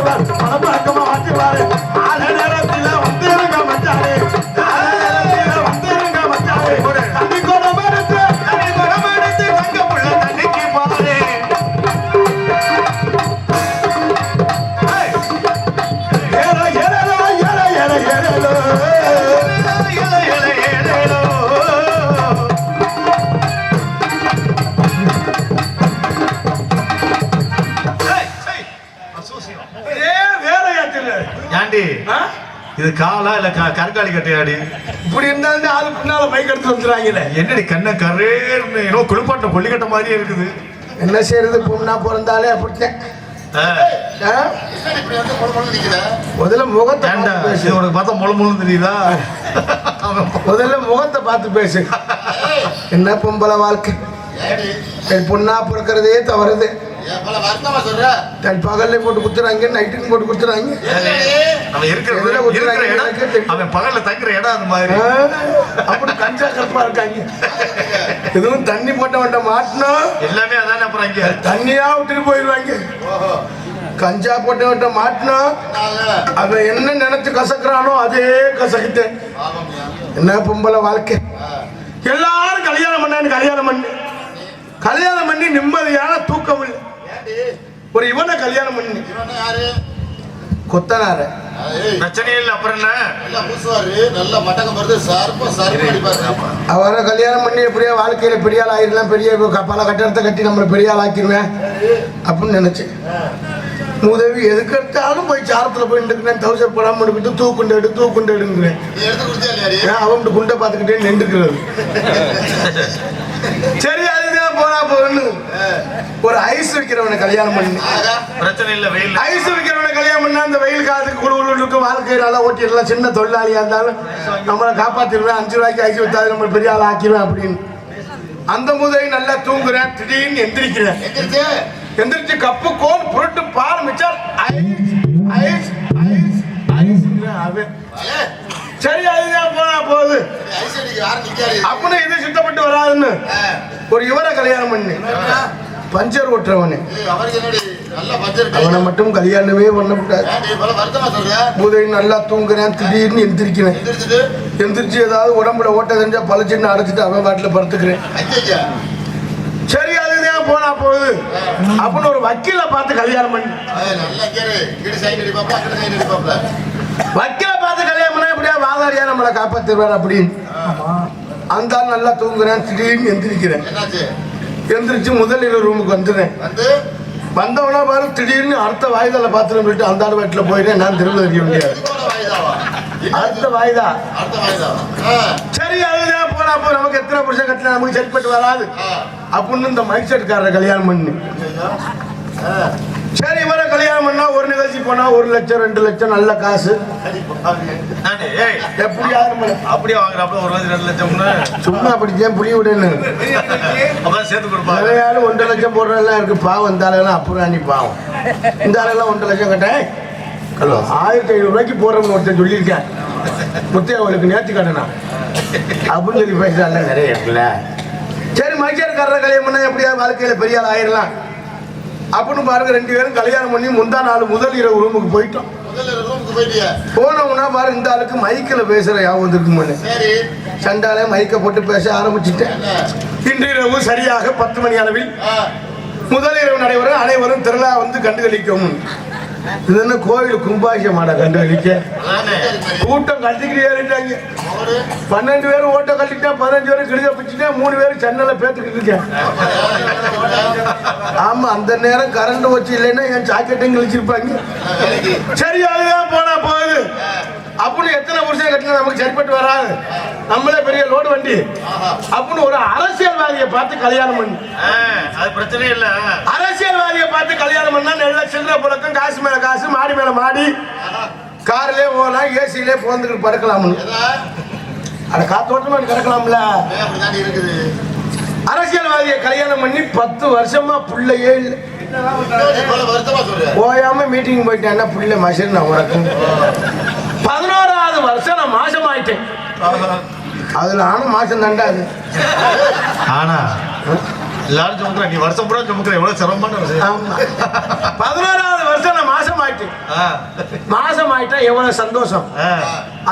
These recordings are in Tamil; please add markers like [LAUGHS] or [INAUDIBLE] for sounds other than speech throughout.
பக்கமா ஆடுவார் காலா இல்ல க- கருங்காலி கட்டையாடி. இப்படி இருந்தாலும் ஆளு பின்னால பைக் எடுத்து வந்துடுறாங்களே என்னடி கண்ண கரேர்னு ஏதோ குளிப்பாட்ட கொல்லிக்கட்ட மாதிரியே இருக்குது. என்ன செய்யறது பொண்ணா பிறந்தாலே அப்படித்தான்? முதல்ல முகத்தை பேசு. இது உனக்கு பார்த்தா முழு முழு தெரியுதா? முதல்ல முகத்தை பார்த்து பேசு. [LAUGHS] என்ன பொம்பளை வாழ்க்கை? பொண்ணா பிறக்கிறதே தவறுது. பகல்ல போட்டு குத்துறாங்க நைட்டுக்கு போட்டு குத்துறாங்க. அவன் இருக்கிற இடம். அவன் பகல்ல தங்குற இடம் அந்த மாதிரி. அப்படி கஞ்சா கருப்பா இருக்காங்க. எதுவும் தண்ணி போட்ட வேண்டாம் மாட்டினா? எல்லாமே அதானே அப்புறம் இங்க? தண்ணியா விட்டுட்டு போயிடுவாங்க கஞ்சா போட்ட வேண்டாம் மாட்டினா? அவன் என்ன நினைச்சு கசக்குறானோ அதே கசக்குத்தேன் என்ன பொம்பளை வாழ்க்கை? எல்லாரும் கல்யாணம் பண்ணான்னு கல்யாணம் பண்ணி. கல்யாணம் பண்ணி நிம்மதியான தூக்கம் இல்லை. ஒரு இவனை கல்யாணம் பண்ணி. கொத்தனார. பிரச்சனையே இல்லை அப்புறம் என்ன? நல்ல மட்டகம் வருது. சார்பா சார்பா அடிப்பாரு. அவரை கல்யாணம் பண்ணி எப்படியோ வாழ்க்கையில பெரிய ஆள் ஆயிடலாம். பெரிய பல கட்டடத்தை கட்டி நம்மளை பெரிய ஆள் ஆக்கிடுவேன் அப்படின்னு நினைச்சேன் உதவி எதுக்கு எடுத்தாலும் போய் சாரத்துல போய் நின்றுக்கிறேன். தௌசண்ட் போடாம எடுக்கிட்டு தூக்குண்டு எடு தூக்குண்டு எடுங்கிறேன். அவன் குண்டை பார்த்துக்கிட்டே நின்றுக்கிறது. [LAUGHS] போகணும். ஒரு ஐஸ் வைக்கிறவனை கல்யாணம் பண்ணி. பிரச்சனை இல்லை வெயில். ஐஸ் வைக்கிறவனை கல்யாணம் பண்ணா அந்த வெயில் காலத்துக்கு குழு குழு இருக்கு வாழ்க்கை நல்லா ஓட்டிடலாம். சின்ன தொழிலாளியா இருந்தாலும் நம்மளை காப்பாத்திடுவேன். அஞ்சு ரூபாய்க்கு ஐஸ் வைத்தாது நம்ம பெரிய ஆள் ஆக்கிடுவேன் அப்படின்னு. அந்த முதலை நல்லா தூங்குறேன். திடீர்னு எந்திரிக்கிறேன். எந்திரிச்சு. கப்பு கோன் புரட்டு பால் மிச்சர் ஐஸ் ஐஸ் ஐஸ் ஐஸ்ங்கிறேன் அவன். சரி அதுதான் போகுது. அப்படின்னு இது சுத்தப்பட்டு வராதுன்னு. ஒரு இவரை கல்யாணம் பண்ணி. பஞ்சர் ஓட்டுறவனு அவனை மட்டும் கல்யாணமே சொல்ற பூதை நல்லா தூங்குறேன் திடீர்னு எந்திரிக்கிறேன். எந்திரிச்சு ஏதாவது உடம்புல ஓட்ட தெரிஞ்சா பளிச்சுன்னு அடைச்சிட்டு அவன் பாட்டில் படுத்துக்கிறேன். சரி அதுதான் போனா போகுது. அப்படின்னு ஒரு வக்கீல பார்த்து கல்யாணம் பண்ணி. வக்கீல. பார்த்து கல்யாணம் பண்ணா எப்படியா வாதாடியா நம்மளை காப்பாத்திடுவார் அப்படின்னு. அந்த ஆள் நல்லா தூங்குறேன் திடீர்னு எந்திரிக்கிறேன். எந்திரிச்சு முதல் இரு ரூமுக்கு வந்துடுறேன். வந்து? வந்தவனா பாரு திடீர்னு அடுத்த வாய்தால பாத்துட்டு போயிட்டு அந்த ஆள் வீட்டுல போயிட்டேன் நான் திரும்ப தெரிய முடியாது அடுத்த வாய்தா? சரி அதுதான் போனா அப்போ நமக்கு எத்தனை புருஷன் கட்டினா நமக்கு சரிப்பட்டு வராது. அப்படின்னு இந்த மைக் செட்காரரை கல்யாணம் பண்ணி. ஆ. சரி இவரை கல்யாணம் பண்ணா ஒரு நிகழ்ச்சி போனா ஒரு லட்சம் ரெண்டு லட்சம் நல்ல காசு. எப்படியாவது அப்படியே வாங்குறாப்புல ஒரு லட்சம் ரெண்டு லட்சம்னு சும்மா படிச்சேன் புரிய அப்பதான் சேர்த்து கொடுப்பாங்க. நிறைய ஆளு ஒன்றரை லட்சம் போடுறதெல்லாம் இருக்கு. பாவம் இந்த ஆளுலாம் அப்புறம் நீ பாவம். இந்த ஆளெல்லாம் ஒன்றரை லட்சம் கட்டேன் ஹலோ ஆயிரத்தி ஐநூறு ரூபாய்க்கு போடுறவங்க ஒருத்தன் சொல்லியிருக்கேன். முத்தையா அவளுக்கு நேர்த்தி கட்டணா அப்படின்னு சொல்லி பேசுறாங்க நிறைய இருக்குல்ல. சரி மைச்சேர்காரரை கல்யாணம் பண்ணா எப்படியாவது வாழ்க்கையில பெரிய ஆள் ஆயிடலாம் அப்படின்னு பாருங்க ரெண்டு பேரும் கல்யாணம் பண்ணி முந்தா நாள் முதல் இரவு ரூமுக்கு போயிட்டோம். போனவுன்னா பாரு இந்த ஆளுக்கு மைக்கில் பேசுற யாவும் சரி. சண்டாலே மைக்க போட்டு பேச ஆரம்பிச்சுட்டேன். என்ன? இன்று இரவு சரியாக பத்து மணி அளவில் முதல் இரவு நடைபெறும் அனைவரும் திருவிழா வந்து கண்டுகளிக்கவும் இது என்ன கோயில் கும்பாசிய மாட கண்டுகளிக்க கூட்டம் கட்டிக்கிட்டே இருக்காங்க. பன்னெண்டு பேரும் ஓட்ட கட்டிக்கிட்டா பதினஞ்சு பேரும் கிடுக்க பிடிச்சிட்டா மூணு பேரும் சென்னல பேத்துக்கிட்டு இருக்கேன். ஆமா அந்த நேரம் கரண்ட் வச்சு இல்லைன்னா என் ஜாக்கெட்டையும் கழிச்சிருப்பாங்க. சரியாக சரி அதுதான் போனா போகுது. அப்படின்னு எத்தனை வருஷம் கட்டினா நமக்கு சரிப்பட்டு வராது? நம்மளே பெரிய லோடு வண்டி. அப்படின்னு ஒரு அரசியல்வாதியை பார்த்து கல்யாணம் பண்ணி. அது பிரச்சனை இல்ல. அரசியல்வாதியை பார்த்து கல்யாணம் பண்ணா நல்ல சில்லற புழக்கம் காசு மேல காசு மாடி மேல மாடி. கார்லயே போகலாம் ஏசிலே போந்துக்கிட்டு படுக்கலாம்னு அட காத்தோட்டமா கிடக்கலாம்ல அரசியல்வாதியை கல்யாணம் பண்ணி பத்து வருஷமா புள்ளையே இல்லை. போயாம மீட்டிங் போயிட்டேன்னா புள்ள நான் உனக்கு. வருஷம் நான் மாசம் ஆயிட்டேன் அதுல ஆனும் மாசம் தாண்டா அது. ஆனா எல்லாரும் சுமக்குற நீ வருஷம் பூரா சுமக்குற எவ்வளவு சிரமமான விஷயம். பதினோராவது வருஷம் நான் மாசம் ஆயிட்டேன் மாசம் ஆயிட்டா எவ்வளவு சந்தோஷம்.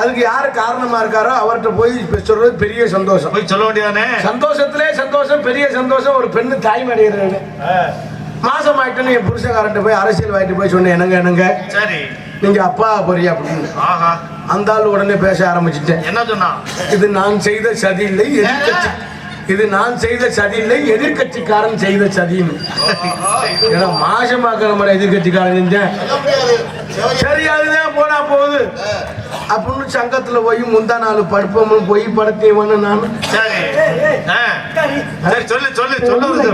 அதுக்கு யாரு காரணமா இருக்காரோ அவர்கிட்ட போய் சொல்றது பெரிய சந்தோஷம். போய் சொல்ல வேண்டியதானே? சந்தோஷத்திலே சந்தோஷம் பெரிய சந்தோஷம் ஒரு பெண்ணு தாய்மடைகிறது மாசம் ஆயிட்டுன்னு என் புருஷக்காரன்ட்ட போய் அரசியல் வாங்கிட்டு போய் சொன்னேன் என்னங்க என்னங்க? சரி. நீங்க அப்பா போறியா அப்படின்னு. ஆஹா. அந்த ஆள் உடனே பேச ஆரம்பிச்சிட்டேன். என்ன சொன்னா இது நான் செய்த சதி இல்லை எதிர்கட்சி இது நான் செய்த சதி இல்லை எதிர்கட்சிக்காரன் செய்த சதின்னு. ஏன்னா மாசமாக்க நம்ம எதிர்கட்சிக்காரன் செஞ்சேன். சரி அதுதான் போனா போகுது. அப்படின்னு சங்கத்துல போய் முந்தா நாள் படுப்போம்னு போய் படுத்தேவன்னு நான் சரி. ஆ. சரி. சொல்லு சொல்லு சொல்லு.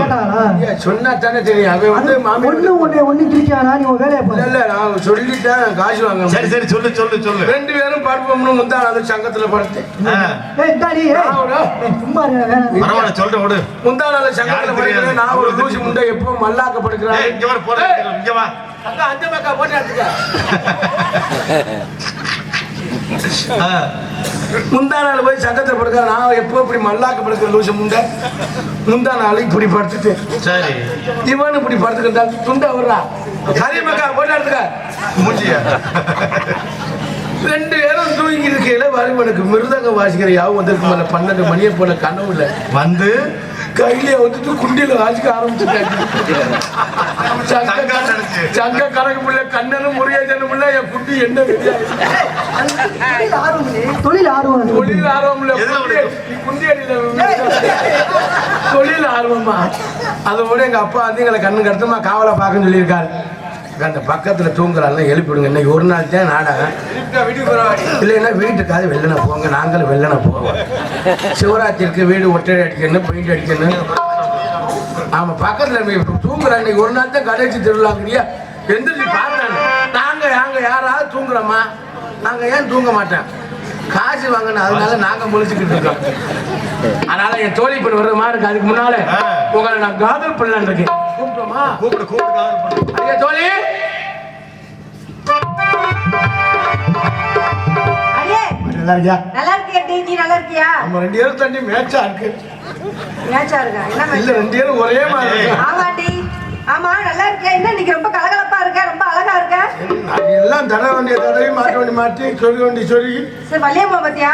சொன்னா தானே தெரியும். அவன் வந்து மாமி ஒண்ணு ஒண்ணு ஒண்ணு கிழிச்சானா நீ உன் வேலையை இல்ல பாரு இல்ல நான் சொல்லிட்டேன். காசு வாங்க சரி சரி சொல்லு சொல்லு சொல்லு. ரெண்டு பேரும் படுப்போம்னு முந்தா நாள் சங்கத்துல படுத்தேன். விடு முந்தா நாள் சங்கத்துல படுக்கிறேன்? நான் ஒரு தூசி முண்டை எப்போ மல்லாக்க படுக்கிறேன் இங்க வர போற இங்க வா அங்க அஞ்சு மக்கா போட்டு எடுத்துக்க. ஆ. [LAUGHS] முந்தா நாள் போய் சங்கத்துல படுக்கிறேன் நான் எப்போ இப்படி மல்லாக்க படுக்கிற லூசு முண்டை? முந்தா நாள் இப்படி படுத்துட்டு. சரி. இவன் இப்படி படுத்துக்கிட்டா துண்டை வர்றா? சரி மக்கா போட்டு எடுத்துக்க மூஞ்சியா. ரெண்டு பேரும் தூங்கி இருக்கையில வருவனுக்கு மிருதங்க வாசிக்கிற யாவும் வந்திருக்கு மேல பன்னெண்டு மணியை போல கனவுல. வந்து கையில வந்துட்டு குண்டியில வாசிக்க ஆரம்பிச்சுட்டாங்க. சங்க கணக்கு பிள்ளை கண்ணனும் முருகேசனும் பிள்ளை என் குண்டி என்ன தொழில் ஆர்வம் இல்லை. தொழில் ஆர்வம் இல்லை. தொழில் ஆர்வம் இல்ல எதுல குண்டி- அடியில தொழில் ஆர்வமா? அதோட எங்க அப்பா வந்து எங்களை கண்ணு கடத்தமா காவலை பார்க்கன்னு சொல்லியிருக்காரு. அந்த பக்கத்துல தூங்குறாங்க எழுப்பிடுங்க இன்னைக்கு ஒரு நாள் தான் நாடகம். இல்லைன்னா வீட்டுக்காவது வெள்ளன போங்க நாங்களும் வெள்ளன போவோம். சிவராத்திரிக்கு வீடு ஒட்டடை அடிக்கணும் பெயிண்ட் அடிக்கணும். ஆமா பக்கத்துல போய் தூங்குறா இன்னைக்கு ஒரு நாள் தான் கடைசி திருவிழாங்கிறியா எந்திரிச்சு பார்த்தாங்க. நாங்க நாங்க யாராவது தூங்குறோமா? நாங்க ஏன் தூங்க மாட்டேன் காசு வாங்கணும் அதனால நாங்க முழிச்சுக்கிட்டு இருக்கோம். அதனால என் தோழி பெண் வர்ற மாதிரி இருக்கு. அதுக்கு முன்னால. உங்களை நான் காதல் பண்ணலான் இருக்கேன். கூப்பிடு கூப்பிடு காதல் பண்ணு. ஐயா அடே, நல்லா இருக்கியா? நல்லா இருக்கியா டி? நீ நல்லா இருக்கியா? நம்ம ரெண்டு பேரும் தண்ணி மேட்சா இருக்கு. மேட்சா இருக்கா? என்ன இல்ல மேட்ச் ரெண்டு பேரும் ஒரே மாதிரி இருக்கு. ஆமாண்டி ஆமா நல்லா இருக்கியா? என்ன இன்னைக்கு ரொம்ப கலகலப்பா இருக்க? ரொம்ப அழகா இருக்க? நான் எல்லாம் தட வேண்டிய தடவை மாட்ட மாட்டி சொல்லி சொல்லி. சரி வள்ளியம்மா பாத்தியா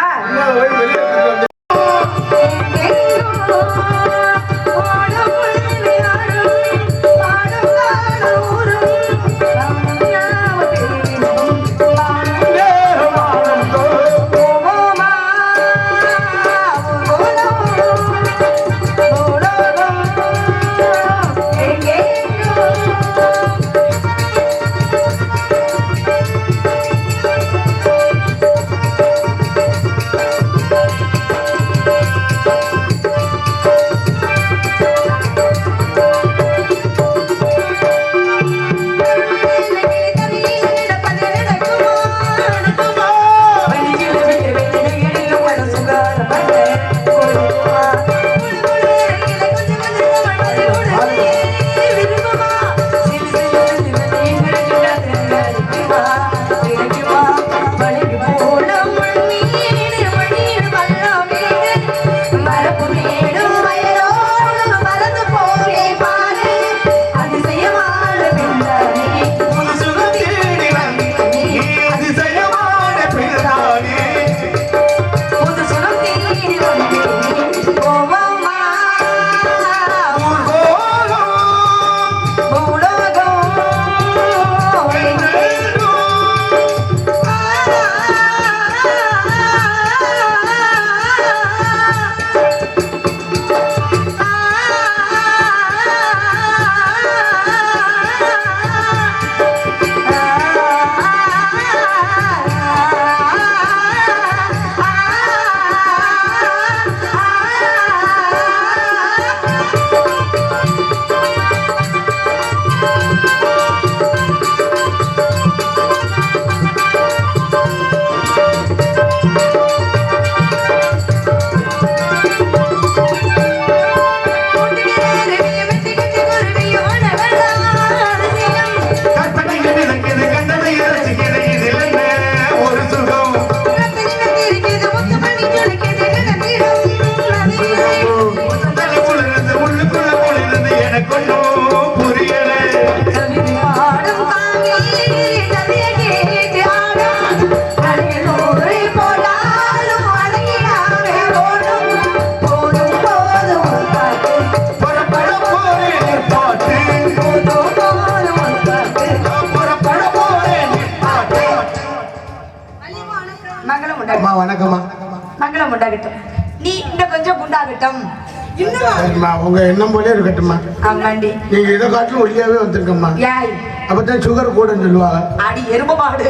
சரிம்மா உங்க எண்ணம் போலே இருக்கட்டும்மா. ஆமாண்டி. நீங்க இதை காட்டிலும் ஒல்லியாவே வந்திருக்கம்மா. ஏய் அப்பதான் சுகர் கூடன்னு சொல்லுவாங்க அடி எரும மாடு.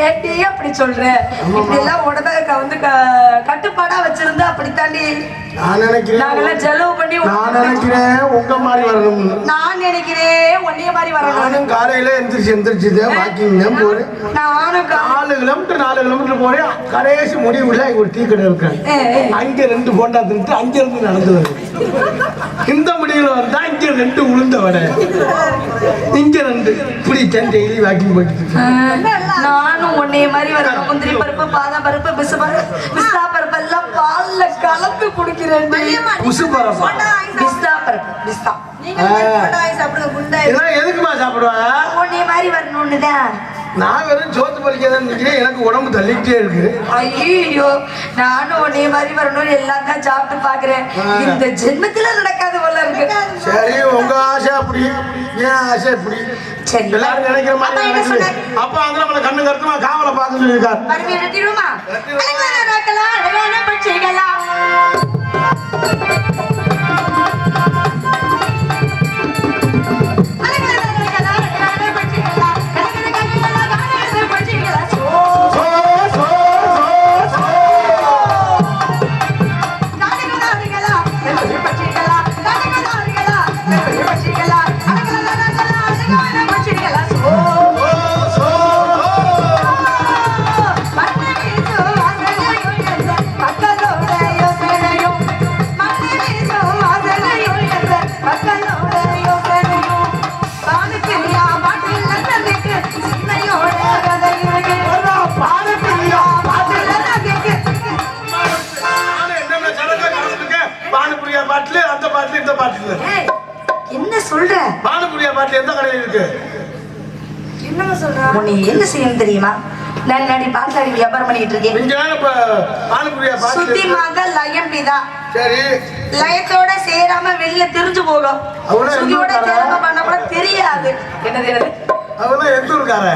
ஏன்டி அப்படி சொல்ற? இப்படி எல்லாம் உடம்ப வந்து கட்டுப்பாடா வச்சிருந்தா அப்படித்தாண்டி? நான் நினைக்கிறேன். நாங்கெல்லாம் செலவு பண்ணி நான் நினைக்கிறேன் உங்க மாதிரி வரணும்னு நான் நினைக்கிறேன் ஒன்னிய மாதிரி வரணும். நானும் காலையில எந்திரிச்சு எந்திரிச்சு வாக்கிங் போறேன். நானும் நாலு கிலோமீட்டர் நாலு கிலோமீட்டர் போறேன். கடைசி முடிவுல ஒரு டீ கடை இருக்கேன். அங்க ரெண்டு போண்டா தின்ட்டு அங்க இருந்து நடந்து வருது இந்த முடிவுல வந்தா இங்க ரெண்டு உளுந்த வடை. இங்க ரெண்டு. இப்படி தான் டெய்லி வாக்கிங் போயிட்டு இருக்கேன். நானும் உன்னைய மாதிரி வரணும் முந்திரி பருப்பு பாதாம் பருப்பு பிசு பருப்பு பிஸ்தா பருப்பு எல்லாம் பால்ல கலந்து குடிக்கிறேன் உசு பரப்பா? பிஸ்தா பருப்பு பிஸ்தா எதுக்குமா சாப்பிடுவாங்க உன்னைய மாதிரி வரணும்னு தான். நான் வெறும் சோத்து பறிக்கதான் நிக்கிறேன் எனக்கு உடம்பு தள்ளிக்கிட்டே இருக்கு. ஐயோ நானும் உன்னைய மாதிரி வரணும்னு எல்லாம் தான் சாப்பிட்டு பாக்குறேன் இந்த ஜென்மத்துல நடக்காது போல இருக்கு. சரி உங்க ஆசை அப்படி ஏன் ஆசை இப்படி சரி. எல்லாரும் நினைக்கிற மாதிரி? அப்பா அங்க நம்மள கண்ணு கருத்துமா காவலை அழகான நாட்களா, அழகான பட்சிகளா. உன்னை என்ன செய்யணும் தெரியுமா? நான் நடி பாத்தாடி வியாபாரம் பண்ணிட்டு இருக்கேன். சுத்தி லயம் பிதா. சரி. லயத்தோட சேராம வெளியில தெரிஞ்சு போகும் என்ன சேராம பண்ண கூட தெரியாது. என்னது என்னது? அவெல்லாம் எந்த ஊருக்கார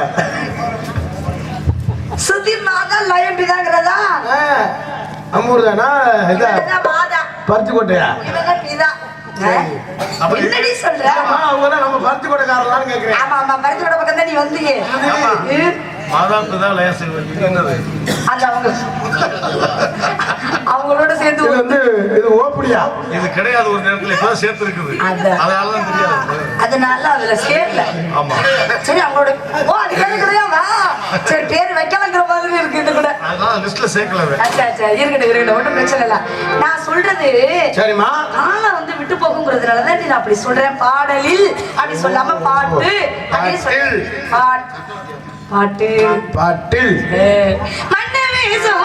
சுத்தி மாதா லயம் பிதாங்கிறதா? அம்மூர் தானா இதா என்னடி சொல்ற? ஆமா அவங்க தான் நம்ம பருத்தி கோட்டைக்காரலான்னு கேக்குறேன். ஆமா ஆமா பருத்தியோட பக்கம் தான் நீ வந்தீங்க ஆமா. ம், மாதாப்பு தான் லேசு இது என்னது? அது அவங்க அவங்களோட சேர்ந்து இது வந்து இது ஓப்படியா? இது கிடையாது ஒரு நேரத்துல இப்பதான் சேர்த்து இருக்குது அதான். அதனால தான் தெரியாது அதனால அதுல சேரல. ஆமா. சரி அவங்களோட ஓ அது பேரு கிடையாதா சரி பேர் வைக்கலங்கிற மாதிரி இருக்கு இது கூட அதனால லிஸ்ட்ல சேர்க்கல. அச்சா அச்சா இருக்கட்டும் இருக்கட்டும் ஒன்றும் பிரச்சனை இல்லை. நான் சொல்றது சரிம்மா. காலம் வந்து விட்டு போகுங்கிறதுனால தான் நான் அப்படி சொல்றேன். பாடலில் அப்படி சொல்லாம பாட்டு. அப்படின்னு சொல்லி பாட் பாட்டு. பாட்டில். மண்ணை வீசும்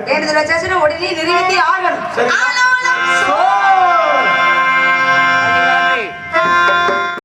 ஒரு இருந்தாலும் வச்சாச்சுன்னா உடனே நிறைவேற்றி ஆகணும்.